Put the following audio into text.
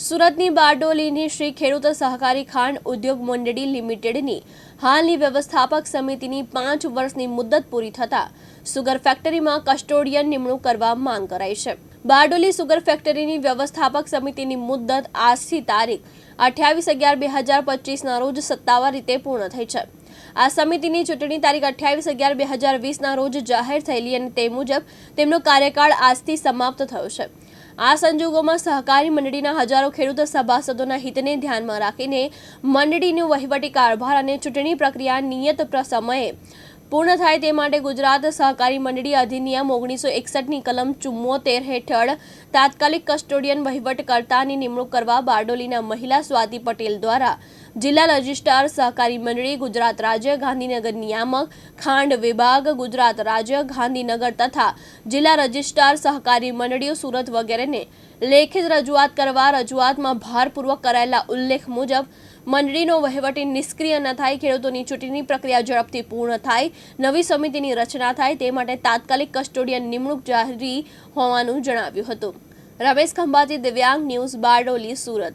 સુરતની બારડોલીની શ્રી ખેડૂત સહકારી ખાંડ ઉદ્યોગ મંડળી લિમિટેડની હાલની વ્યવસ્થાપક સમિતિની પાંચ વર્ષની મુદત પૂરી થતાં સુગર ફેક્ટરીમાં કસ્ટોડિયન નિમણૂક કરવા માંગ કરાઈ છે. બારડોલી સુગર ફેક્ટરીની વ્યવસ્થાપક સમિતિની મુદત આજથી તારીખ અઠ્યાવીસ અગિયાર બે હજાર પચીસના રોજ સત્તાવાર રીતે પૂર્ણ થઈ છે. આ સમિતિની ચૂંટણી તારીખ અઠ્યાવીસ અગિયાર બે હજાર વીસના રોજ જાહેર થયેલી અને તે મુજબ તેમનો કાર્યકાળ આજથી સમાપ્ત થયો છે. આ સંજોગોમાં સહકારી મંડળીના હજારો ખેડૂત સભાસદોના હિતને ધ્યાનમાં રાખીને મંડળીનો વહીવટી કારભાર અને ચૂંટણી પ્રક્રિયા નિયત સમયે પૂર્ણ થાય તે માટે ગુજરાત સહકારી મંડળી અધિનિયમ ઓગણીસો એકસઠની કલમ ચુમ્મોતેર હેઠળ તાત્કાલિક કસ્ટોડિયન વહીવટકર્તાની નિમણૂક કરવા બારડોલીના મહિલા સ્વાતિ પટેલ દ્વારા જિલ્લા રજિસ્ટ્રાર સહકારી મંડળી ગુજરાત રાજ્ય ગાંધીનગર નિયામક, ખાંડ વિભાગ ગુજરાત રાજ્ય ગાંધીનગર તથા જિલ્લા રજિસ્ટ્રાર સહકારી મંડળીઓ સુરત વગેરેને લેખિત રજૂઆત કરવા રજૂઆતમાં ભારપૂર્વક કરાયેલા ઉલ્લેખ મુજબ, મંડળીનો વહીવટી નિષ્ક્રિય ન થાય, ખેડૂતોની ચૂંટણી પ્રક્રિયા ઝડપથી પૂર્ણ થાય, નવી સમિતિની રચના થાય તે માટે તાત્કાલિક કસ્ટોડિયન નિમણૂક જારી હોવાનું જણાવ્યું હતું. રમેશ ખંભાતી, દિવ્યાંગ ન્યૂઝ બારડોલી, સુરત.